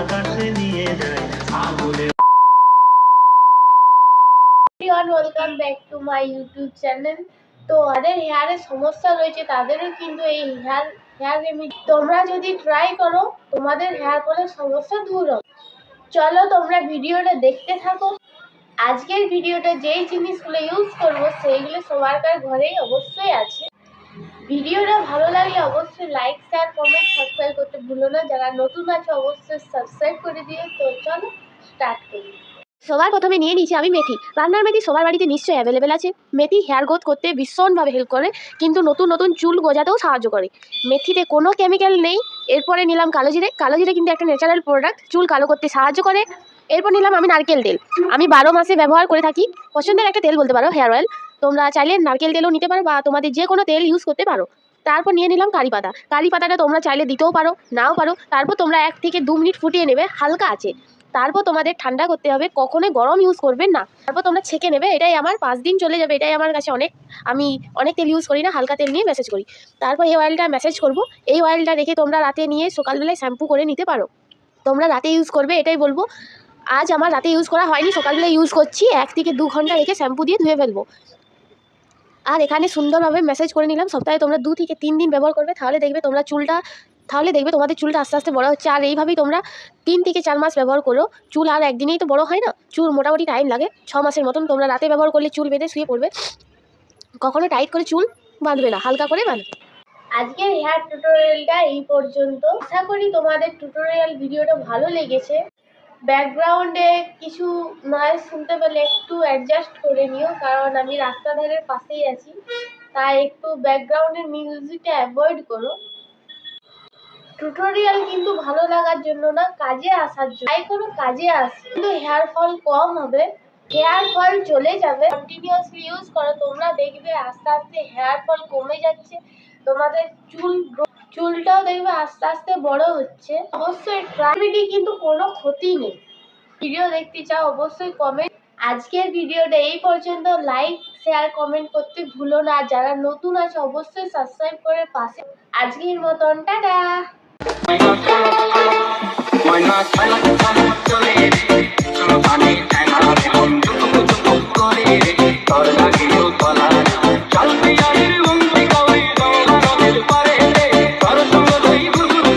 আকাশে নিয়ে যায় আগুনে। Welcome back to my YouTube channel তো হেয়ারে সমস্যা রয়েছে, তাদেরও কিন্তু এই হেয়ার হেয়ার রেমিডি তোমরা যদি ট্রাই করো, তোমাদের হেয়ার ফলের সমস্যা দূর হবে। চলো তোমরা ভিডিওটা দেখতে থাকো। আজকের ভিডিওটা যেই জিনিসগুলো ইউজ করব, সেইগুলো সবার ঘরেই অবশ্যই আছে। ভিডিওটা ভালো লাগলে অবশ্যই লাইক শেয়ার কমেন্ট সাবস্ক্রাইব করতে ভুলো না। যারা নতুন আছে, অবশ্যই সাবস্ক্রাইব করে দিও। তো চলো স্টার্ট করি। সবার প্রথমে নিয়ে নিয়েছি আমি মেথি। রান্নার মেথি সবার বাড়িতে নিশ্চয়ই অ্যাভেলেবেল আছে। মেথি হেয়ার গ্রোথ করতে ভীষণভাবে হেল্প করে, কিন্তু নতুন নতুন চুল গজাতেও সাহায্য করে। মেথিতে কোনো কেমিক্যাল নেই। এরপরে নিলাম কালো জিরে। কালো জিরে কিন্তু একটা ন্যাচারাল প্রোডাক্ট চুল কালো করতে সাহায্য করে। এরপর নিলাম আমি নারকেল তেল। আমি বারো মাসে ব্যবহার করে থাকি। পছন্দের একটা তেল বলতে পারো হেয়ার অয়েল তোমরা চাইলে নারকেল তেলও নিতে পারো বা তোমাদের যে কোনো তেল ইউজ করতে পারো। তারপর নিয়ে নিলাম কারি পাতা। কারি পাতাটা তোমরা চাইলে দিতেও পারো, নাও পারো। তারপর তোমরা এক থেকে দু মিনিট ফুটিয়ে নেবে, হালকা আছে। তারপর তোমাদের ঠান্ডা করতে হবে কখনোই গরম ইউজ করবেন না। তারপর তোমরা ছেঁকে নেবে, এটাই আমার পাঁচ দিন চলে যাবে, এটাই আমার কাছে অনেক, আমি অনেক তেল ইউজ করি না, হালকা তেল নিয়ে মেসেজ করি। তারপর এই অয়েলটা মেসেজ করব। এই অয়েলটা রেখে তোমরা রাতে নিয়ে সকালবেলায় শ্যাম্পু করে নিতে পারো। তোমরা রাতে ইউজ করবে, এটাই বলব। আজ আমার রাতে ইউজ করা হয়নি সকালবেলা ইউজ করছি, এক থেকে দু ঘণ্টা রেখে শ্যাম্পু দিয়ে ধুয়ে ফেলব। আর এখানে সুন্দরভাবে মেসেজ করে নিলাম। সপ্তাহে তোমরা দু থেকে তিন দিন ব্যবহার করবে। তাহলে দেখবে তোমরা চুলটা, তাহলে দেখবে তোমাদের চুলটা আস্তে আস্তে বড় হচ্ছে। আর এইভাবেই তোমরা তিন থেকে চার মাস ব্যবহার করো। চুল আর একদিনেই তো বড় হয় না? চুল মোটামুটি টাইম লাগে। ছ মাসের মতন তোমরা রাতে ব্যবহার করলে চুল বেঁধে শুয়ে পড়বে। কখনো টাইট করে চুল বাঁধবে না, হালকা করে বাঁধবে। আজকের হেয়ার টিউটোরিয়ালটা এই পর্যন্ত। আশা করি তোমাদের টিউটোরিয়াল ভিডিওটা ভালো লেগেছে। ব্যাকগ্রাউন্ডে কিছু নয়েজ শুনতে পেলে একটু অ্যাডজাস্ট করে নিও, কারণ আমি রাস্তা ধারের পাশেই আছি। তাই একটু ব্যাকগ্রাউন্ডের মিউজিকটা অ্যাভয়েড করো। টিউটোরিয়াল কিন্তু ভালো লাগার জন্য না, কাজে আসার জন্য। তাই কোনো কাজে আস। কিন্তু হেয়ার ফল কম হবে। হেয়ার ফল চলে যাবে। কন্টিনিউয়াসলি ইউজ করো। তোমরা দেখবে আস্তে আস্তে হেয়ার ফল কমে যাচ্ছে। তোমাদের চুল চুলটাও দেখবে আস্তে আস্তে বড় হচ্ছে। অবশ্যই ট্রাইভিটি কিন্তু কোনো ক্ষতি নেই। ভিডিও দেখতে চাও অবশ্যই কমেন্ট আজকের ভিডিওটা এই পর্যন্ত। লাইক শেয়ার কমেন্ট করতে ভুলো না। যারা নতুন আছে, অবশ্যই সাবস্ক্রাইব করে পাশে। আজকের মতন, টাটা!